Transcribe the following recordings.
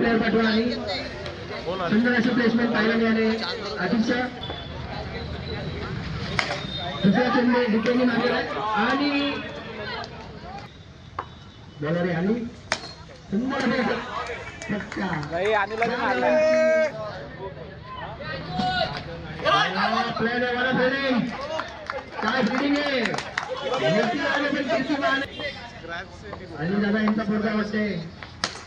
Player पाठवा सुंदर अशी प्लेसमेंट पाहायला मिळाले अतिशय दुसरा चेंडू डिकेनी मारलेला आणि बॉलर आणि सुंदर फटका वाला फिल्डिंग काय फिल्डिंग आहे. आणि दादा यांचा पोरगा वाटते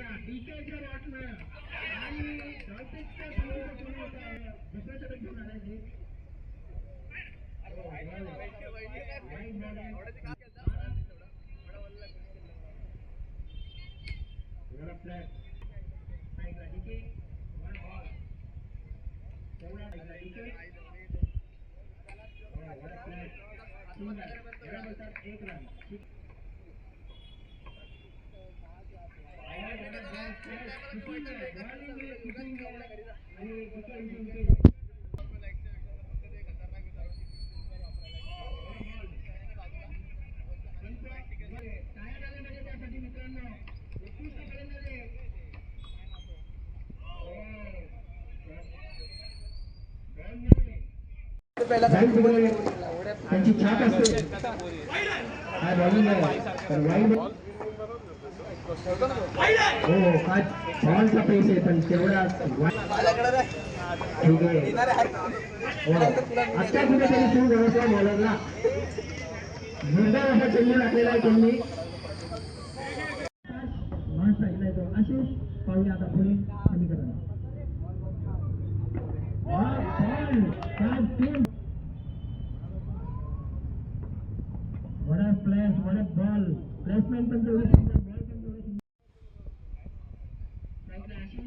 फटका डीकेच्या बॉटनं आणि डॉल्फिन्सचा समोर पूर्ण होता दुसरा षटक घेऊन आलाय ते. वाईट त्यांची छाप असते काय बॉलिंग आहे तर वाईड हो काय बॉलचा पेस पण तेवढा ठीक आहे आत्ता कुठेतरी सुरू व्यवस्था बॉलरला मुद्दा असा चेंडू टाकलेला आहे त्यांनी माणूस ऐकलाय तो आशिष पाहूया आता पुढे समीकरण. What a place, what a ball. Placement पण तेवढी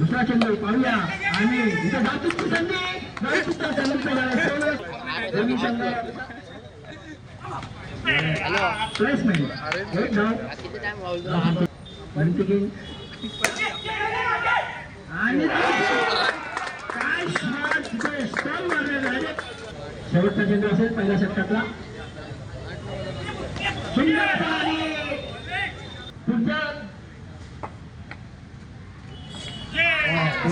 दुसरा चेंडू पाहूया आणि इथे संधी संधी चेंडू असेल पहिल्या षटकातला असा आणि पुढचा वा, बॉल आहे, वा, बॉल आहे. एक बॉल आहे, एक लाईन आहे. एकशे संपर्क साधला त्या कर्णधारांनी.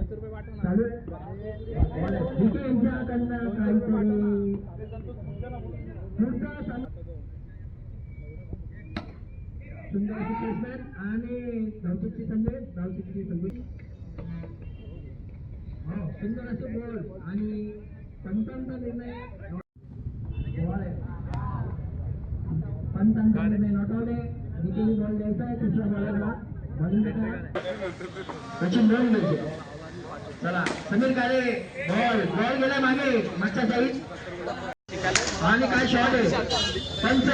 चालू आहे ठीक आहे यांच्याकडनं काहीतरी सुंदर अशी आणि धावचीची संधी धावचीची संधी हो सुंदर असे बॉल आणि पंचांचा निर्णय पंचांचा निर्णय नोटवले निखिली बॉल द्यायचा आहे तिसऱ्या बॉलरला बॉलिंग सचिन बॉल द्यायचे चला समीर काळे बॉल बॉल गेला मागे मागच्या साईड आणि काय शॉट आहे? पंच.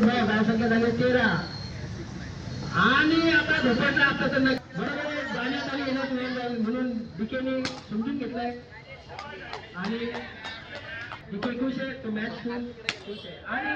धाव संख्या झाली तेरा. आणि आता झोपटला असता तर बरोबर जाण्यात आली येण्यात वेळ जाईल म्हणून डिकेने समजून घेतलंय. आणि डिके खुश आहे तो मॅच खुश आहे. आणि